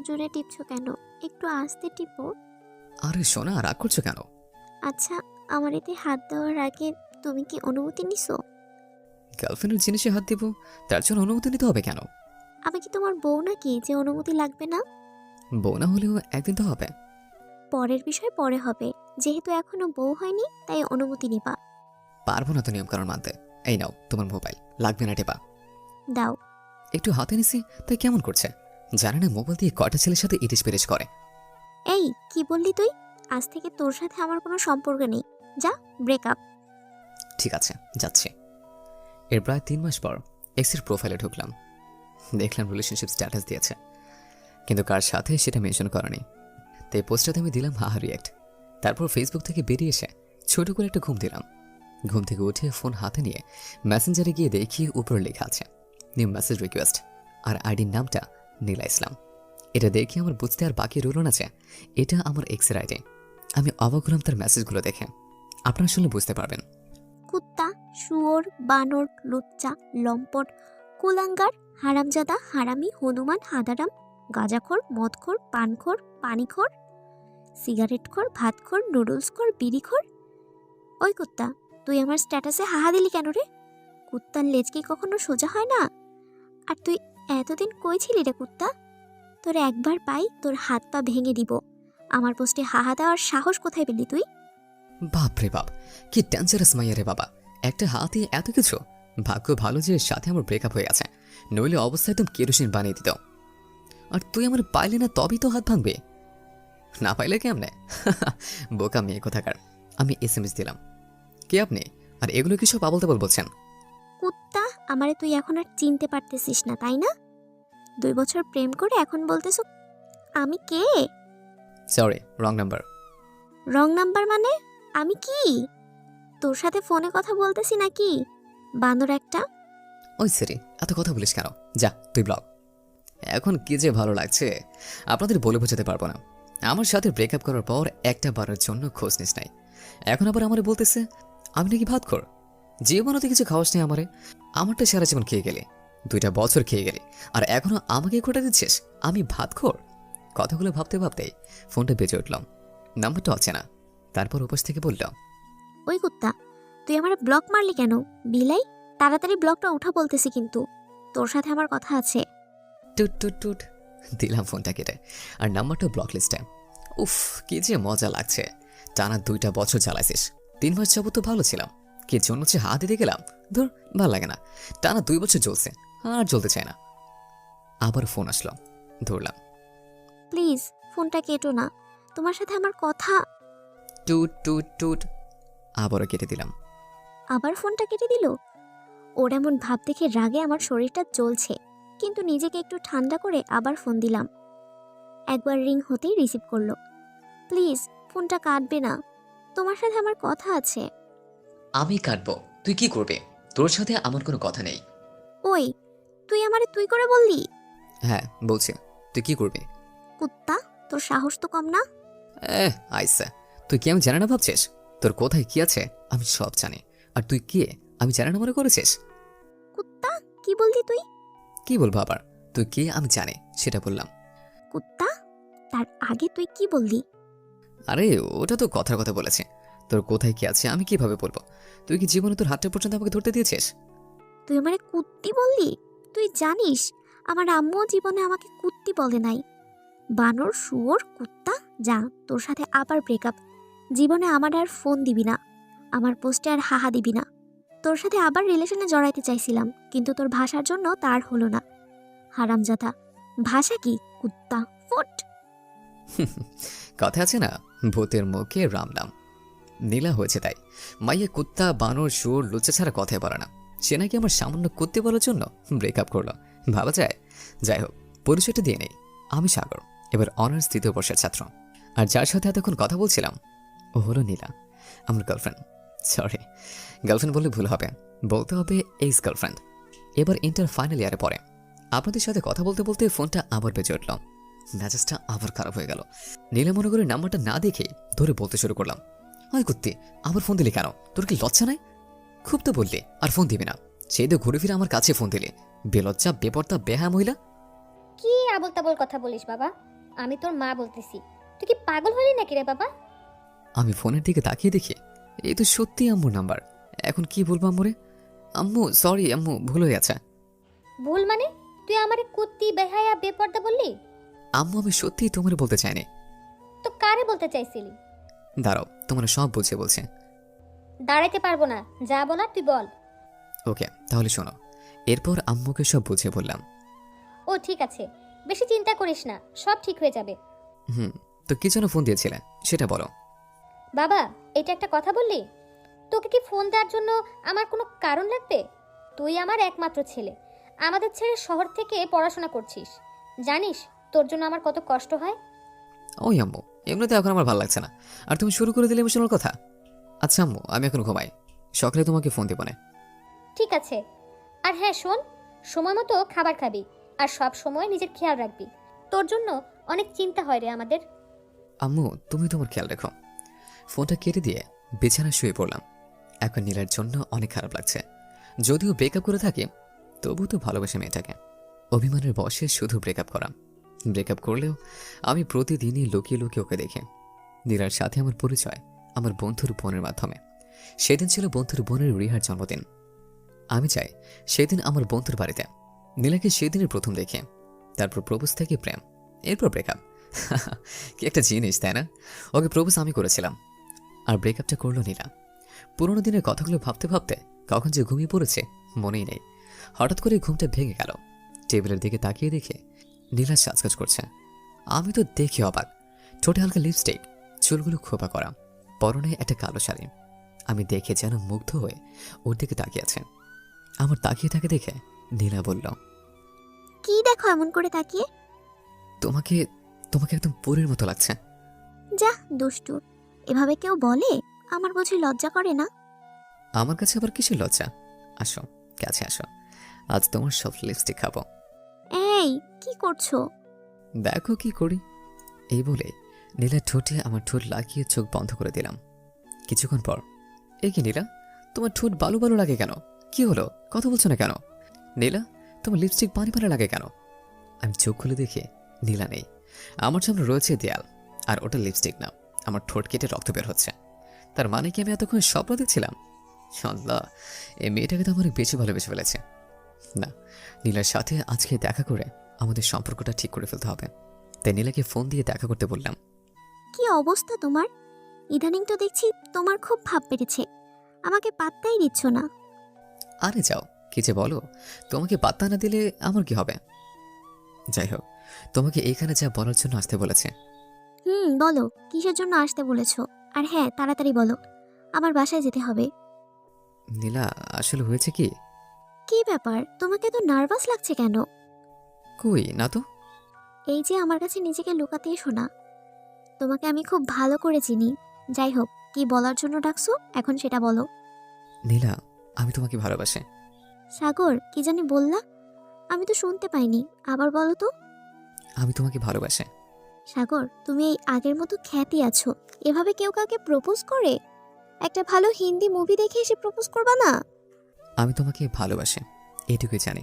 জোরে টিপছো কেন? একটু আস্তে টিপো। আরে সোনা রাগ করছ কেন? আচ্ছা আমার এতে হাত দেওয়ার আগে তুমি কি অনুমতি নিছো? গার্লফ্রেন্ডের জিনিসে হাত দিব তার জন্য অনুমতি নিতে হবে কেন? আমি কি তোমার বউ নাকি যে অনুমতি লাগবে না? বউ না হলেও একদিন তো হবে। পরের বিষয় পরে হবে। যেহেতু এখনও বউ হয়নি তাই অনুমতি নিবা। পারব না তো নিয়ম নিয়মকানুন মানতে। এই নাও তোমার মোবাইল। লাগবে না টেপা। দাও। একটু হাতে নিছি তাই কেমন করছে? জানে না মোবাইল দিয়ে কটা ছেলের সাথে ইটিস পিরিচ করে? এই কি বললি তুই? আজ থেকে তোর সাথে আমার কোনো সম্পর্ক নেই। যা ব্রেকআপ ঠিক আছে যাচ্ছি। এর প্রায় তিন মাস পর এক্সের প্রোফাইলে ঢুকলাম। দেখলাম রিলেশনশিপ স্ট্যাটাস দিয়েছে। কিন্তু কার সাথে সেটা মেনশন করেনি। তাই পোস্টটাতে আমি দিলাম হাহা রিয়াক্ট তারপর ফেসবুক থেকে বেরিয়ে এসে ছোট করে একটা ঘুম দিলাম। ঘুম থেকে উঠে ফোন হাতে নিয়ে মেসেঞ্জারে গিয়ে দেখি উপরে লেখা আছে নিউ মেসেজ রিকোয়েস্ট আর আইডির নামটা নীলা ইসলাম, এটা দেখে আমার বুঝতে আর বাকি রইল না যে এটা আমার এক্সের আইডি আমি অবাক হলাম তার মেসেজগুলো দেখে। আপনারা শুনলে বুঝতে পারবেন। কুত্তা, শুয়োর, বানর, লুচ্চা, লম্পট, কুলাঙ্গার, হারামজাদা, হারামি, হনুমান, হাদারাম, গাঁজাখোর, মদখোর, পানখোর, পানিখোর, সিগারেটখোর, ভাতখোর, নুডলসখোর, বিড়িখোর। ওই কুত্তা, তুই আমার স্ট্যাটাসে হাহা দিলি কেন রে? কুত্তার লেজ কি কখনো সোজা হয় না? আর তুই এতদিন কই ছিলি রে কুত্তা? তোর একবার পাই তোর হাত পা ভেঙে দিব। আমার পোস্টে হাহা দেওয়ার সাহস কোথায় পেলি তুই? বাপ রে বাপ কি ডেঞ্জারাস মাইয়া রে বাবা। একটা হাতে এত কিছু? ভাগ্য ভালো যে সাথে আমার ব্রেকআপ হয়ে আছে নইলে অবস্থা একদম কেরোসিন বানিয়ে দিত। আর তুই আমার পাইলে না তবেই তো হাত ভাঙবে। না পাইলে কেমনে? বোকা মেয়ে কোথাকার। আমি এস এম এস দিলাম। কে আপনি? আর এগুলো কি সব আবল তাবল বলছেন? কুত্তা আমারে তুই এখন আর চিনতে পারতেছিস না তাই না? দুই বছর প্রেম করে এখন বলতেছ আমি কে? Sorry wrong number wrong number মানে আমি কি? তোর সাথে ফোনে কথা বলতেছি নাকি? বান্দর একটা। ওই সেরি এত কথা বলিস কেন? যা তুই ব্লগ এখন কি যে ভালো লাগছে আপনাদের বলে বোঝাতে পারব না। আমার সাথে ব্রেকআপ করার পর একটা বারের জন্য খোঁজ নিস নাই। এখন আবার আমারে বলতেছে আমি নাকি ভাত খোর জীবনও তো কিছু খাওয়াস নেই আমারে আমারটা সারা জীবন খেয়ে গেলে দুইটা বছর খেয়ে গেলে আর এখনও আমাকে খোটা দিচ্ছিস? আমি ভাত খোর কথাগুলো ভাবতে ভাবতেই ফোনটা বেজে উঠলাম নাম্বারটা অচেনা তারপর উপাস থেকে বললাম ওই কুত্তা তুই আমার ব্লক মারলি কেন? বিলাই তাড়াতাড়ি ব্লকটা উঠা বলতেছি কিন্তু। তোর সাথে আমার কথা আছে। টুট টুট টুট। দিলাম ফোনটা কেটে। আর নাম্বারটা ব্লক লিস্টে উফ কি যে মজা লাগছে। টানা দুইটা বছর চালাইছিস। তিন মাস যাবত তো ভালো ছিলাম। কি জন্য হচ্ছে হাত দিতে গেলাম। ধর ভালো লাগে না। টানা দুই বছর চলছে আর চলতে চায় না। আবার ফোন আসলো ধরলাম। প্লিজ ফোনটা কেটো না। তোমার সাথে আমার কথা। টুট টুট টুট। আবারও কেটে দিলাম। আবার ফোনটা কেটে দিল? ওর এমন ভাব দেখে রাগে আমার শরীরটা জ্বলছে। কিন্তু নিজেকে একটু ঠান্ডা করে আবার ফোন দিলাম। একবার রিং হতেই রিসিভ করল। প্লিজ ফোনটা কাটবে না। তোমার সাথে আমার কথা আছে। আমি কাটবো। তুই কি করবে? তোর সাথে আমার কোনো কথা নেই। ওই তুই আমারে তুই করে বললি? হ্যাঁ বলছি। তুই কি করবি? কুত্তা তোর সাহস তো কম না? এ আইসা। তুই কি আমি জানি না ভাবছিস? তোর কোথায় কি আছে আমি সব জানি। আর তুই কে আমি জানি না মনে করেছিস? কুত্তা কি বললি তুই? কি বলব আবার? তুই কে আমি জানি সেটা বললাম। কুত্তা তার আগে তুই কি বললি? আরে ওটা তো কথার কথা বলেছে। তোর কোথায় কি আছে? আমি কীভাবে বলব? তুই কি জীবনে তোর হাতটা পর্যন্ত আমাকে ধরতে দিয়েছিস? তুই আমারে কুত্তি বললি? তুই জানিস আমার আম্মু জীবনে আমাকে কুত্তি বলে নাই। বানর শুয়োর কুত্তা যা তোর সাথে আবার ব্রেকআপ জীবনে আমার আর ফোন দিবি না। আমার পোস্টে আর হাহা দিবি না। তোর সাথে আবার রিলেশনে জড়াইতে চাইছিলাম কিন্তু তোর ভাষার জন্য তার হলো না। হারামজাদা ভাষা কি? কুত্তা ফুট। কথা আছে না ভূতের মুখে রাম নাম। নীলা হয়েছে তাই। মাইয়া কুত্তা, বানর সুর লুচা ছাড়া কথাই বলে না। সে নাকি আমার সামান্য কুত্তে বলার জন্য ব্রেকআপ করল। ভাবা যায়? যাই হোক, পরিচয়টা দিয়ে নেই। আমি সাগর, এবার অনার্স তৃতীয় বর্ষের ছাত্র। আর যার সাথে এতক্ষণ কথা বলছিলাম, ও হলো নীলা, আমার গার্লফ্রেন্ড সরি গার্লফ্রেন্ড বললে ভুল হবে। বলতে হবে এইস গার্লফ্রেন্ড এবার ইন্টার ফাইনাল ইয়ারে পড়ে। আপনাদের সাথে কথা বলতে বলতে ফোনটা আবার বেজে উঠল। মেজাজটা আবার খারাপ হয়ে গেল। নীলা মনে করে নাম্বারটা না দেখে ধরে বলতে শুরু করলাম। হয় কুত্তি আবার ফোন দিলে কেন? তোর কি লজ্জা নাই? খুব তো বললি আর ফোন দিবি না। সেই তো ঘুরে ফিরে আমার কাছে ফোন দিলে। বেলজ্জা বেপর্দা বেহা মহিলা। কি আবল তাবল কথা বলিস বাবা? আমি তোর মা বলতেছি। তুই কি পাগল হলি নাকি রে বাবা? আমি ফোনের দিকে তাকিয়ে দেখি এই তো সত্যি আম্মুর নাম্বার। এখন কি বলব আম্মুরে? আম্মু সরি আম্মু ভুল হয়ে গেছে। ভুল মানে? তুই আমারে কুত্তি বেহায়া বেপর্দা বললি? আম্মু আমি সত্যিই তোমার বলতে চাইনি। তো কারে বলতে চাইছিলি? দাঁড়াও তোমার সব বুঝিয়ে বলছে। দাঁড়াইতে পারব না যা বলার তুই বল। ওকে তাহলে শোনো এরপর আম্মুকে সব বুঝিয়ে বললাম। ও ঠিক আছে বেশি চিন্তা করিস না সব ঠিক হয়ে যাবে। হুম তো কি জন্য ফোন দিয়েছিলে সেটা বলো। বাবা এটা একটা কথা বললি? তোকে কি ফোন দেওয়ার জন্য আমার কোনো কারণ লাগবে? তুই আমার একমাত্র ছেলে আমাদের ছেড়ে শহর থেকে পড়াশোনা করছিস। জানিস তোর জন্য আমার কত কষ্ট হয়? ওই আম্মু এমনিতে এখন আমার ভালো লাগছে না। আর তুমি শুরু করে দিলে ইমোশনাল কথা? আচ্ছা আম্মু আমি এখন ঘুমাই। সকালে তোমাকে ফোন দেবো না। ঠিক আছে। আর হ্যাঁ শোন সময় মতো খাবার খাবি আর সব সময় নিজের খেয়াল রাখবি। তোর জন্য অনেক চিন্তা হয় রে আমাদের। আম্মু তুমি তোমার খেয়াল রেখো। ফোনটা কেটে দিয়ে বিছানা শুয়ে পড়লাম। এখন নীলার জন্য অনেক খারাপ লাগছে। যদিও ব্রেকআপ করে থাকে তবু তো ভালোবাসে মেয়েটাকে। অভিমানের বসে শুধু ব্রেকআপ করা। ব্রেকআপ করলেও আমি প্রতিদিনই লুকিয়ে লুকিয়ে ওকে দেখি। নীলার সাথে আমার পরিচয়, আমার বন্ধুর বোনের মাধ্যমে। সেদিন ছিল বন্ধুর বোনের রিহার জন্মদিন। আমি চাই সেদিন আমার বন্ধুর বাড়িতে। নীলাকে সেদিনের প্রথম দেখে। তারপর প্রবোজ থেকে প্রেম, এরপর ব্রেকআপ। কি একটা জিনিস, তাই না? ওকে প্রপোজ আমি করেছিলাম। আর ব্রেকআপটা করল নীলা। পুরোনো দিনের কথাগুলো ভাবতে ভাবতে কখন যে ঘুমিয়ে পড়েছে, মনেই নেই। হঠাৎ করে ঘুমটা ভেঙে গেল। টেবিলের দিকে তাকিয়ে দেখে নীলা সাজকাজ করছে। আমি তো দেখি অবাক। ঠোঁটে হালকা লিপস্টিক চুলগুলো খোপা করা। পরনে একটা কালো শাড়ি। আমি দেখে যেন মুগ্ধ হয়ে ওর দিকে তাকিয়ে আছে। আমার তাকিয়ে থাকে দেখে নীলা বলল কি দেখো এমন করে তাকিয়ে? তোমাকে তোমাকে একদম পরীর মতো লাগছে। যা দুষ্টু। এভাবে কেউ বলে? আমার বুঝি লজ্জা করে না? আমার কাছে আবার কিসের লজ্জা? আসো কাছে আসো। আজ তোমার সব লিপস্টিক খাব। এই, কি করছ? দেখো কি করি। এই বলে নীলা ঠোঁটে আমার ঠোঁট লাগিয়ে চোখ বন্ধ করে দিলাম। কিছুক্ষণ পর, এ কি নীলা, তোমার ঠোঁট বালু বালু লাগে কেন? কি হলো? কথা বলছো না কেন? নীলা, তোমার লিপস্টিক পানি পানি লাগে কেন? আমি চোখ খুলে দেখে নীলা নেই। আমার সামনে রয়েছে দেয়াল, আর ওটা লিপস্টিক না। আমার ঠোঁট কেটে রক্ত বের হচ্ছে। তার মানে কি আমি এতক্ষণ স্বপ্ন দেখছিলাম? আল্লাহ, এই মেয়েটাকে তো আমার বেশি ভালোবেসে ফেলেছে। না নীলার সাথে আজকে দেখা করে আমাদের সম্পর্কটা ঠিক করে ফেলতে হবে। তাই নীলাকে ফোন দিয়ে দেখা করতে বললাম। কি অবস্থা তোমার? ইদানিং তো দেখছি তোমার খুব ভাব বেড়েছে। আমাকে পাত্তাই দিচ্ছ না। আরে যাও কি যে বলো। তোমাকে পাত্তা না দিলে আমার কি হবে? যাই হোক তোমাকে এইখানে যা বলার জন্য আসতে বলেছে। হুম বলো। কিসের জন্য আসতে বলেছ? আর হ্যাঁ তাড়াতাড়ি বলো। আমার বাসায় যেতে হবে। নীলা আসলে হয়েছে কি? কি ব্যাপার? তোমাকে তো নার্ভাস লাগছে কেন? কই না তো এই যে আমার কাছে নিজেকে লুকাতে এসো না তোমাকে আমি খুব ভালো করে চিনি। যাই হোক কি বলার জন্য ডাকছো? এখন সেটা বলো। নীলা আমি তোমাকে ভালোবাসি। সাগর কি জানি বললা? আমি তো শুনতে পাইনি। আবার বলো তো। আমি তোমাকে ভালোবাসি। সাগর তুমি এই আগের মতো খ্যাতি আছো। এভাবে কেউ কাউকে প্রপোজ করে? একটা ভালো হিন্দি মুভি দেখে এসে প্রপোজ করবা না? আমি তোমাকে ভালোবাসি এটুকুই জানি।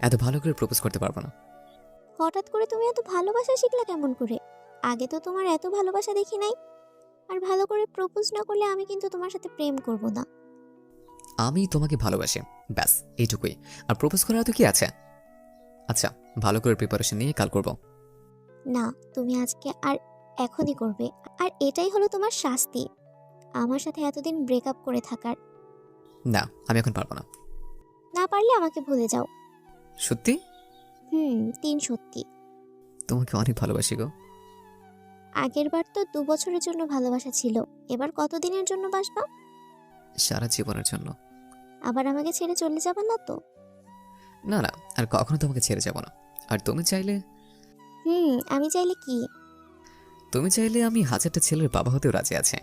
এত ভালো করে প্রপোজ করতে পারব না। হঠাৎ করে তুমি এত ভালোবাসা শিখলা কেমন করে? আগে তো তোমার এত ভালোবাসা দেখি নাই। আর ভালো করে প্রপোজ না করলে আমি কিন্তু তোমার সাথে প্রেম করব না। আমি তোমাকে ভালোবাসি ব্যাস এইটুকুই আর প্রপোজ করার তো কি আছে? আচ্ছা ভালো করে প্রিপারেশন নিয়ে কাল করব। না তুমি আজকে আর এখনই করবে। আর এটাই হলো তোমার শাস্তি। আমার সাথে এতদিন ব্রেকআপ করে থাকার। না আমি এখন পারব না। না পারলে আমাকে ভুলে যাও। সত্যি? হুম তিন সত্যি। তোমাকে অনেক ভালোবাসি গো। আগের বার তো দু বছরের জন্য ভালোবাসা ছিল এবার কতদিনের জন্য বাসবা? সারা জীবনের জন্য। আবার আমাকে ছেড়ে চলে যাবে না তো? না না আর কখনো তোমাকে ছেড়ে যাব না। আর তুমি চাইলে? হুম আমি চাইলে কি? তুমি চাইলে আমি হাজারটা ছেলের বাবা হতেও রাজি আছে।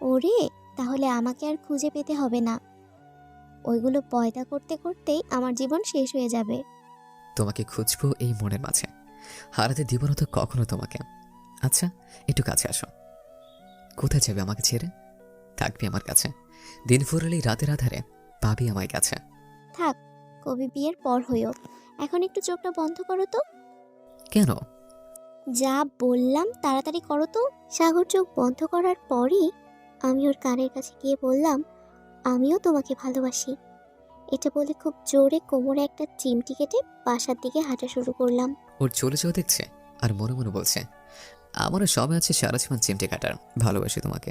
ওরে তাহলে আমাকে আর খুঁজে পেতে হবে না। ওইগুলো পয়দা করতে করতেই আমার জীবন শেষ হয়ে যাবে। তোমাকে খুঁজবো এই মনের মাঝে। হারাতে দিব না তো কখনো তোমাকে। আচ্ছা একটু কাছে আসো। কোথায় যাবে আমাকে ছেড়ে? থাকবি আমার কাছে। দিন ফুরালেই রাতের আধারে। পাবি আমার কাছে। থাক কবি বিয়ের পর হইও। এখন একটু চোখটা বন্ধ করো তো। কেন? যা বললাম তাড়াতাড়ি করো তো। সাগর চোখ বন্ধ করার পরই আমি ওর কানের কাছে গিয়ে বললাম আমিও তোমাকে ভালোবাসি। এটা বলে খুব জোরে কোমরে একটা চিমটি কেটে বাসার দিকে হাঁটা শুরু করলাম। ওর চলে যাওয়া দেখছে আর মনে মনে বলছে, আমারও সবে আছে সারা জীবন চিমটি কাটার, ভালোবাসি তোমাকে।